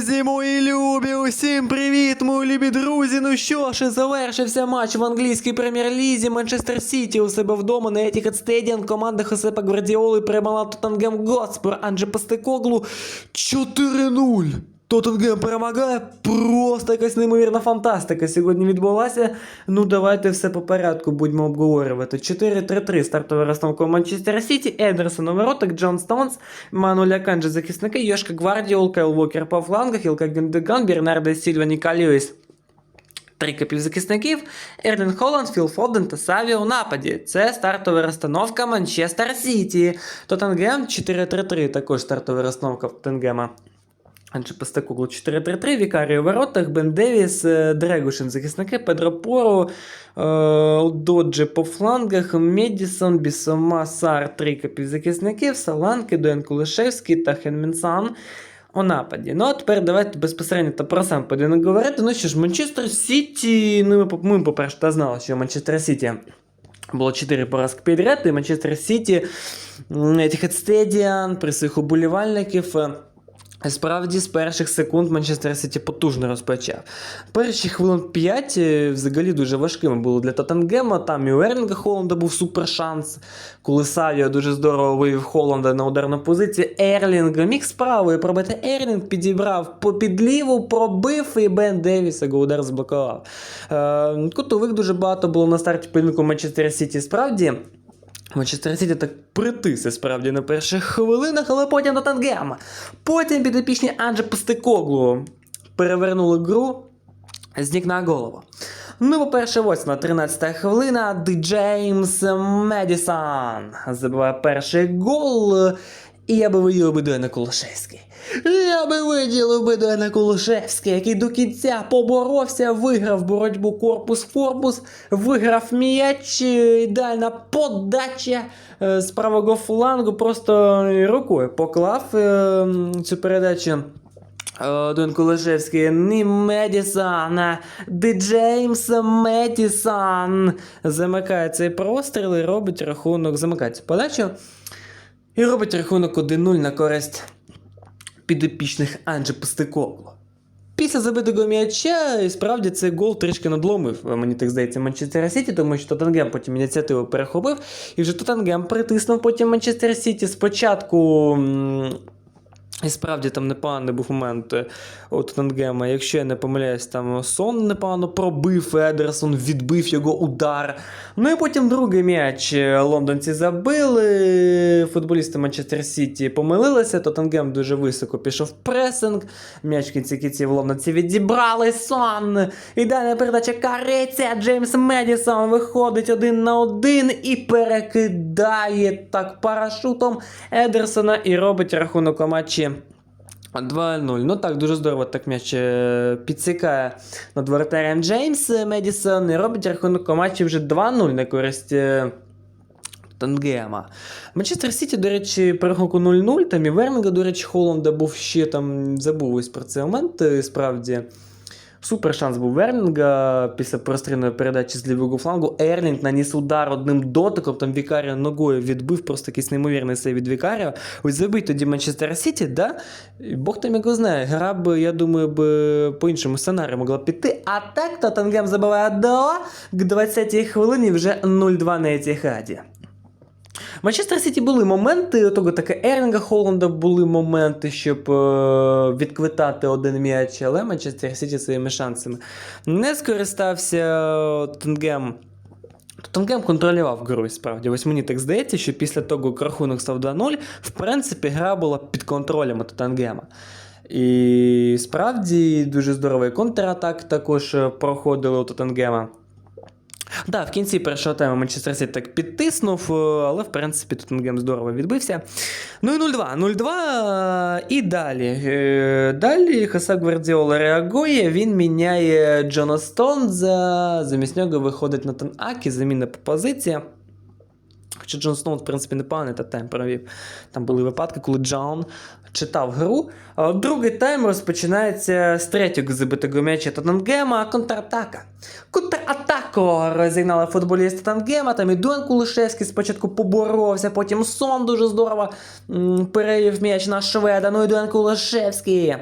Друзі, мої любі, усім привіт, мої любі друзі. Ну що ж, і завершився матч в англійській прем'єр-лізі. Манчестер Сіті у себе вдома на Етікад Стедіан. Команда Хосепа Гвардіоли приймала Тоттенгем Готспур. Анже Пастекоглу 4-0. Тоттенгем перемагає. Просто якась неймовірна фантастика сьогодні відбулася. Ну, давайте все по порядку будемо обговорювати. 4-3-3 стартова розстановка Манчестер Сіті, Едерсон у воротах, Джон Стоунс, Мануеля Канджі захисники, Йошка Гвардіол, Кайл Вокер по флангах, Ілка Гендеган, Бернардо Сільва, Ніка Льюіс. Трійка півзахисників, Ерлін Холланд, Філ Фоден та Саві у нападі. Це стартова розстановка Манчестер Сіті. Тоттенгем 4-3-3, також стартова розстановка Тоттенгема. Анче Пестекуглу 4-3-3, Вікарій у воротах, Бен Девіс, е, Дрегушин захисники, Педро Поро, е, Доджі по флангах, Медісон, Бісома, Сар, трійка півзахисників, Саланки, Дуен Кулешевський та Хенмінсан у нападі. Ну а тепер давайте безпосередньо та про сам поєдинок говорити. Ну що ж, Манчестер Сіті, ну ми, ми по-перше, та знали, що Манчестер Сіті було 4 поразки підряд, і Манчестер Сіті, Етіхед Стедіан, при своїх уболівальників. Справді, з перших секунд Манчестер Сіті потужно розпочав. Перші хвилин 5 е, взагалі дуже важкими були для Тоттенгема. Там і у Ерлінга Холланда був супер шанс, коли Савіо дуже здорово вивів Холланда на ударну позицію. Ерлінг міг з правої пробити Ерлінг, підібрав попід ліву, пробив і Бен Девіс його удар заблокував. Е, кутових дуже багато було на старті поєдинку Манчестер Сіті. Справді. Манчестер Сіті так притиси справді на перших хвилинах, але потім до Тангема. Потім підопічні Анджа Пустикоглу перевернули гру з ніг на голову. Ну, по-перше, ось на 13 хвилина Джеймс Медісон забиває перший гол. І я би виділив би Дуена Кулашевський. Я би виділив би Дуена Кулашевський, який до кінця поборовся, виграв боротьбу корпус в корпус, виграв м'яч, е, ідеальна подача е, з правого флангу, просто рукою поклав е, цю передачу. Один Кулашевський, не Медісон, а Ди Джеймс Медісон замикає цей простріл і робить рахунок, замикає цю подачу і робить рахунок 1-0 на користь підопічних Анджі Пустикоглу. Після забитого м'яча, і справді цей гол трішки надломив, мені так здається, Манчестер Сіті, тому що Тоттенгем потім ініціативу перехопив, і вже Тоттенгем притиснув потім Манчестер Сіті. Спочатку. І справді там непоганий був момент е, у Тоттенгема. Якщо я не помиляюсь, там сон непогано пробив, Едерсон відбив його удар. Ну і потім другий м'яч е, лондонці забили. Футболісти Манчестер Сіті помилилися. Тоттенгем дуже високо пішов пресинг. М'яч в кінці кінців лондонці відібрали. Сон. Ідеальна передача кареця. Джеймс Медісон виходить один на один і перекидає так парашутом Едерсона і робить рахунок матчі 2-0. Ну так, дуже здорово так м'яч підсикає підсікає над воротарем Джеймс Медісон і робить рахунок у матчі вже 2-0 на користь. Тангема. Манчестер Сіті, до речі, при 0-0, там і Вернинга, до речі, Холланда був ще там, забув ось про цей момент, е, справді. Супер шанс був Вернінга після прострільної передачі з лівого флангу. Ерлінг наніс удар одним дотиком, там Вікаріо ногою відбив, просто якийсь неймовірний сей від Вікаріо. Ось забить тоді Манчестер Сіті, да? Бог там його знає. Гра б, я думаю, би по іншому сценарію могла піти. А так Тоттенгем забиває до к 20-й хвилині вже 0-2 на Етіхаді. Манчестер Сіті були моменти, того таке Ерлінга Холланда були моменти, щоб е, відквитати один м'яч, але Манчестер Сіті своїми шансами не скористався Тоттенгем. Тоттенгем контролював гру, справді. Ось мені так здається, що після того, як рахунок став 2-0, в принципі, гра була під контролем Тоттенгема. І справді дуже здоровий контратак також е, проходили у Тоттенгема. Так, в кінці першого тайму Манчестер Сіті так підтиснув, е, але в принципі Тоттенгем здорово відбився. Ну і 0-2. 0-2 і далі. Е, Далі Хосе Гвардіола реагує, він міняє Джона Стоунза, замість нього виходить Натан Акі, заміна по позиція. Хоча Джон Сноу, в принципі, непоганий та тайм провів. Там були випадки, коли Джон читав гру. Другий тайм розпочинається з третього забитого м'яча Тоттенгема, контратака. Контратаку розігнали футболісти Тоттенгема, там і Дуан Кулишевський спочатку поборовся, потім Сон дуже здорово перевів м'яч на шведа, ну і Дуан Кулишевський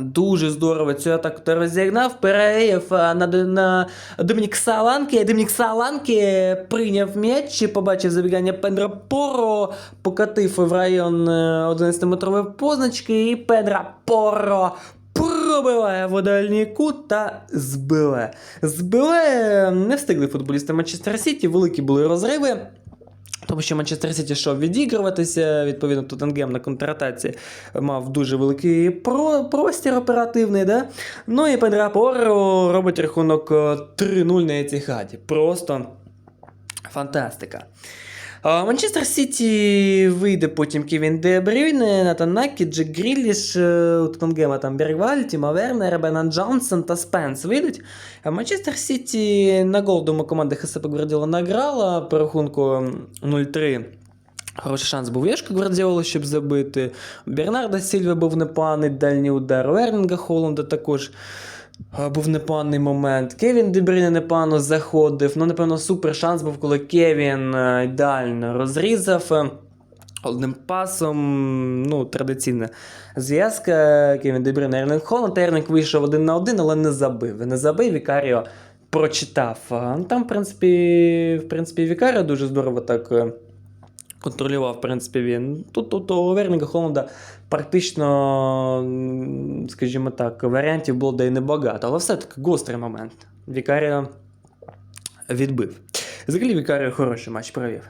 Дуже здорово цю атаку та розігнав. Переїв на, Д- на Домінік Саланки. Домінік Саланки прийняв м'яч, побачив забігання Пендра Поро, покатив в район е, 11-метрової позначки, і Пендра Поро пробиває в дальній кут та збиває. Збиває, не встигли футболісти Манчестер Сіті, великі були розриви. Тому що Манчестер Сіті йшов відігруватися, відповідно, Тоттенгем на контратаці мав дуже великий про- простір оперативний, да? Ну і Педра Поро робить рахунок е, 3-0 на Етіхаді. Просто фантастика. Манчестер Сіті вийде потім Кевін Де Брюйне, Натан Накі, Джек Гріліш, е, у Тоттенгема там Бергваль, Тіма Вернер, Бенан Джонсон та Спенс вийдуть. Манчестер Сіті на гол, думаю, команда Хесепа Гвардіола награла по рахунку 0-3. Хороший шанс був Єшко Гвардіола, щоб забити. Бернарда Сільва був непоганий дальній удар. У Холланда також був непоганий момент. Кевін Дебріне непогано заходив. Ну, напевно, супер шанс був, коли Кевін е, ідеально розрізав. е, Одним пасом, ну, традиційна зв'язка. Кевін Дебріне, Ерлінг Холланд. Ерлінг вийшов один на один, але не забив. Не забив, Вікаріо прочитав. Там, в принципі, в принципі, Вікаріо дуже здорово так. е, контролював, в принципі, він. Тут, у Вернінга Холланда практично, скажімо так, варіантів було де й небагато, але все-таки гострий момент. Вікаріо відбив. Взагалі Вікаріо хороший матч провів.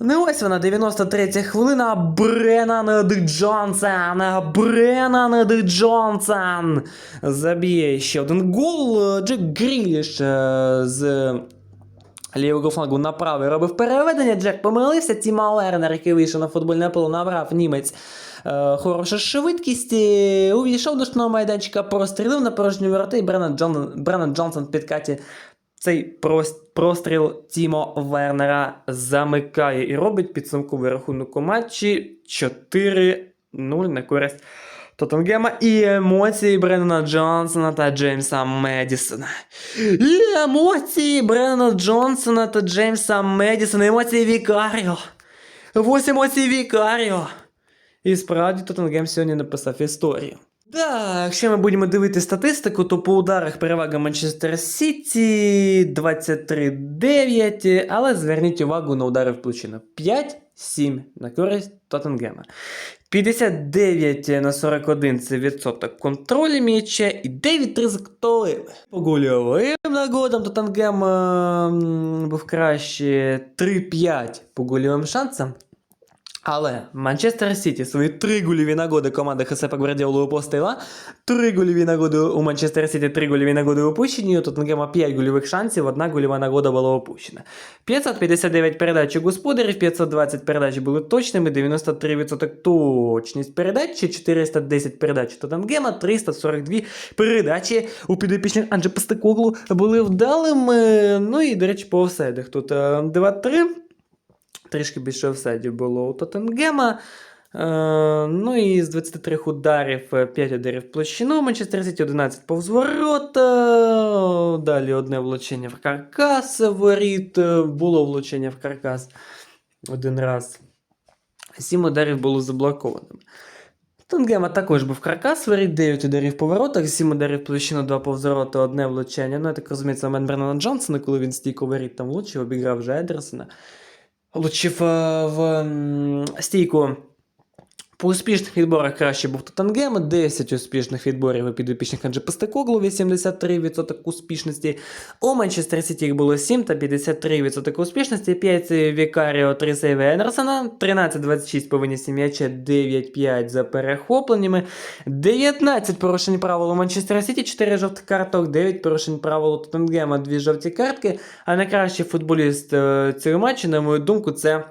Ну ось вона, 93 хвилина. Бренан Д. Джонсон. Бренан Д. Джонсон. Заб'є ще один гол. Джек Гріліш е, з лівого флангу на робив переведення. Джек помилився. Тіма Лернер, який вийшов на футбольне поле, набрав німець. Е, хороша швидкість, увійшов до штного майданчика, прострілив на порожні ворота, і Бренан, Джон, Джонсон в підкаті цей прос- простріл Тімо Вернера замикає і робить підсумковий рахунок у матчі 4-0 на користь Тоттенгема і емоції Бреннана Джонсона та Джеймса Медісона. І емоції Бреннана Джонсона та Джеймса Медісона, емоції Вікаріо. Ось емоції Вікаріо. І справді Тоттенгем сьогодні написав історію. Так, якщо ми будемо дивити статистику, то по ударах перевага Манчестер Сіті 23-9, але зверніть увагу на удари в площину. 5-7 на користь Тоттенгема. 59 на 41 це відсоток контролю м'яча і 9 ризиктових. По гольовим нагодам тангем був краще 3-5 по гольовим шансам. Але Манчестер Сіті свої три гольові нагоди команда Хесепа Гвардіолу упустила. Три гольові нагоди у Манчестер Сіті, три гольові нагоди упущені. У Тоттенгема 5 гольових шансів, одна гольова нагода була опущена. 559 передач у господарів, 520 передач були точними, 93% точність передач, 410 передач у Тоттенгема, 342 передачі у підопічних Анджі Пастекоглу були вдалими. Ну і, до речі, по офсайдах тут е, 2-3. Трішки більше офсайдів було у Тоттенгема. Е, ну і з 23 ударів 5 ударів в площину. Манчестер Сіті 11 повз ворота. Далі одне влучення в каркас воріт. Е, Було влучення в каркас один раз. Сім ударів було заблокованими. Тонгема також був каркас, воріт 9 ударів по воротах, 7 ударів площину, 2 повз ворота, одне влучення. Ну, я так розумію, це момент Бренана Джонсона, коли він стійку воріт там влучив, обіграв вже Едерсона. Влучив в стійку. По успішних відборах краще був Тоттенгем, 10 успішних відборів у підопічних Анджі Пестекоглу, 83% успішності. У Манчестер Сіті їх було 7 та 53% успішності, 5 це Вікаріо, 3 сейви Енерсона, 13-26 по винісі м'яча, 9-5 за перехопленнями, 19 порушень правил у Манчестер Сіті, 4 жовтих карток, 9 порушень правил у Тоттенгема, 2 жовті картки. А найкращий футболіст е, цього матчу, на мою думку, це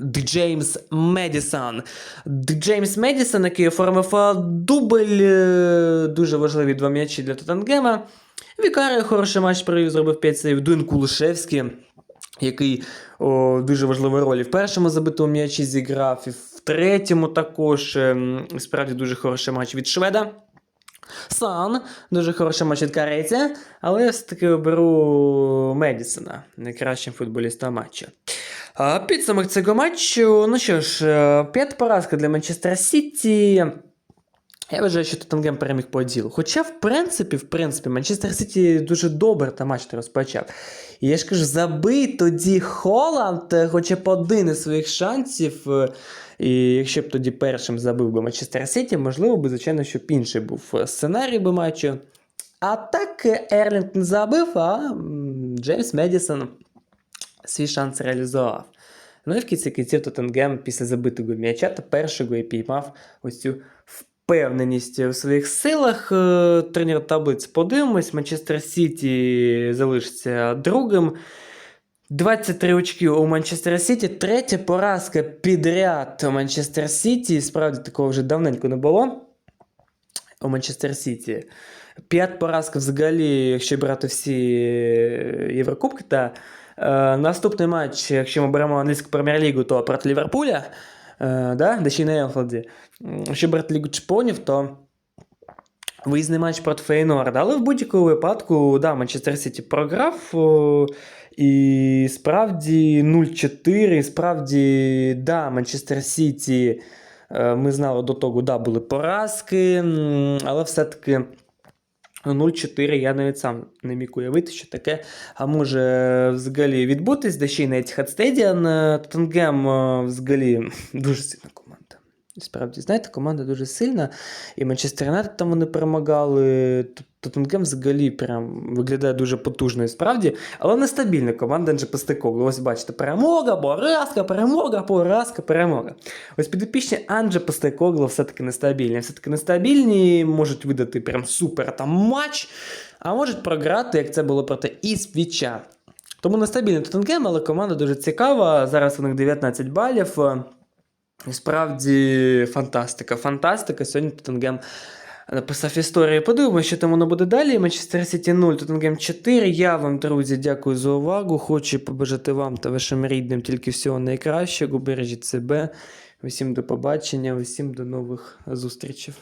Джеймс Медісон. Джеймс Медісон, який оформив е, дубль, е, дуже важливі два м'ячі для Тоттенгема. Вікаріо хороший матч провів, зробив 5 сейв. Дуін Кулушевський, який о, дуже важливу роль в першому забитому м'ячі зіграв, і в третьому також. ем, Справді дуже хороший матч від Шведа. Сан, дуже хороший матч від корейця, але я все-таки оберу Медісона найкращим футболістом матчу. Підсумок цього матчу. Ну що ж, е, п'ята поразка для Манчестер Сіті. Я вважаю, що Тоттенгем переміг по ділу. Хоча, в принципі, в принципі, Манчестер Сіті дуже добре та матч розпочав. І я ж кажу, забий тоді Холланд, е, хоча б один із своїх шансів. е, І якщо б тоді першим забив би Манчестер Сіті, можливо би, звичайно, щоб інший був сценарій би матчу. А так Ерлінг не забив, а Джеймс Медісон свій шанс реалізував. Ну і в кінці кінців Тоттенгем після забитого м'яча та першого і піймав ось цю впевненість у своїх силах. Е, Тренер таблиць подивимось. Манчестер Сіті залишиться другим. 23 очки у Манчестер Сіті. Третя поразка підряд у Манчестер Сіті. Справді такого вже давненько не було. У Манчестер Сіті. П'ять поразок взагалі, якщо брати всі е, Єврокубки. Та е, наступний матч, якщо ми беремо англійську прем'єр-лігу, то проти Ліверпуля. Е, да? де на Енфілді. Якщо брати Лігу Чемпіонів, то виїзний матч проти Фейнорда. Але в будь-якому випадку, да, Манчестер Сіті програв. о, і справді 0-4, і справді, да, Манчестер Сіті. е, Ми знали до того, да, були поразки, але все-таки 0-4 я навіть сам не міг уявити, що таке а може взагалі відбутись, де ще й на Хадстедіан Stadium. Тоттенгем е, взагалі дуже. І Справді, знаєте, команда дуже сильна, і Манчестер Юнайтед там вони перемагали. Т- Тоттенгем взагалі прям виглядає дуже потужно і справді, але нестабільна команда Анджі Постекоглу. Ось бачите, перемога, поразка, перемога, поразка, перемога. Ось підопічні Анджі Постекоглу все-таки нестабільні. Все-таки нестабільні, можуть видати прям супер там матч, а можуть програти, як це було проти Ісвіча. Тому нестабільний Тоттенгем, але команда дуже цікава. Зараз у них 19 балів. Справді фантастика. Фантастика. Сьогодні Тоттенгем написав історію. Подивимося, що там воно буде далі. Манчестер Сіті 0, Тоттенгем 4. Я вам, друзі, дякую за увагу. Хочу побажати вам та вашим рідним тільки всього найкращого. Бережіть себе. Усім до побачення, усім до нових зустрічей.